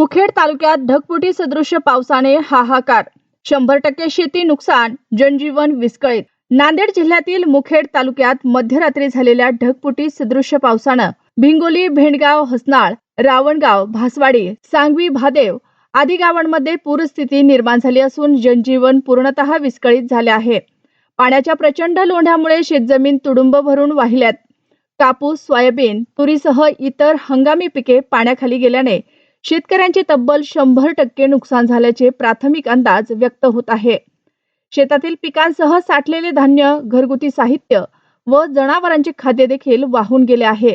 मुखेड तालुक्यात ढगफुटी सदृश्य पावसाने हाहाकार. शंभर टक्के शेती नुकसान जनजीवन विस्कळीत. नांदेड जिल्ह्यातील मुखेड तालुक्यात मध्यरात्री झालेल्या ढगफुटी सदृश्य पावसानं भिंगोली भेंडगाव हसनाळ रावणगाव भासवाडी सांगवी भादेव आदी गावांमध्ये पूरस्थिती निर्माण झाली असून जनजीवन पूर्णतः विस्कळीत झाले आहे. पाण्याच्या प्रचंड लोंढ्यामुळे शेतजमीन तुडुंब भरून वाहिल्यात. कापूस सोयाबीन तुरीसह इतर हंगामी पिके पाण्याखाली गेल्याने शेतकऱ्यांचे तब्बल शंभर टक्के नुकसान झाल्याचे प्राथमिक अंदाज व्यक्त होत आहे. शेतातील पिकांसह साठलेले धान्य घरगुती साहित्य व जनावरांचे खाद्य देखील वाहून गेले आहे.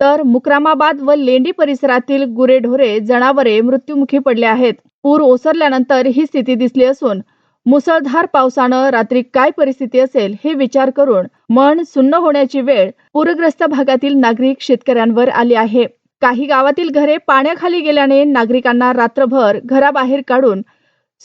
तर मुक्रामाबाद व लेंडी परिसरातील गुरेढोरे जनावरे मृत्युमुखी पडले आहेत. पूर ओसरल्यानंतर ही स्थिती दिसली असून मुसळधार पावसानं रात्री काय परिस्थिती असेल हे विचार करून मन सुन्न होण्याची वेळ पूरग्रस्त भागातील नागरिक शेतकऱ्यांवर आली आहे. काही गावातील घरे पाण्याखाली गेल्याने नागरिकांना रात्रभर घराबाहेर काढून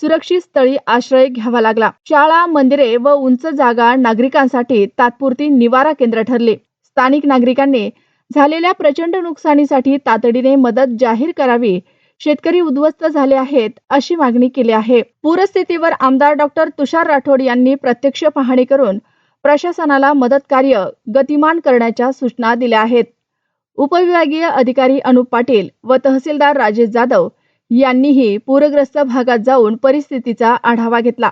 सुरक्षित स्थळी आश्रय घ्यावा लागला. शाळा मंदिरे व उंच जागा नागरिकांसाठी तात्पुरती निवारा केंद्र ठरले. स्थानिक नागरिकांनी झालेल्या प्रचंड नुकसानीसाठी तातडीने मदत जाहीर करावी शेतकरी उद्ध्वस्त झाले आहेत अशी मागणी केली आहे. पूरस्थितीवर आमदार डॉक्टर तुषार राठोड यांनी प्रत्यक्ष पाहणी करून प्रशासनाला मदत कार्य गतिमान करण्याच्या सूचना दिल्या आहेत. उपविभागीय अधिकारी अनुप पाटील व तहसीलदार राजेश जाधव यांनीही पूरग्रस्त भागात जाऊन परिस्थितीचा आढावा घेतला.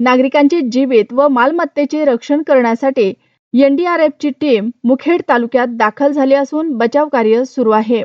नागरिकांचे जीवित व मालमत्तेचे रक्षण करण्यासाठी एनडीआरएफची टीम मुखेड तालुक्यात दाखल झाली असून बचाव कार्य सुरू आहे.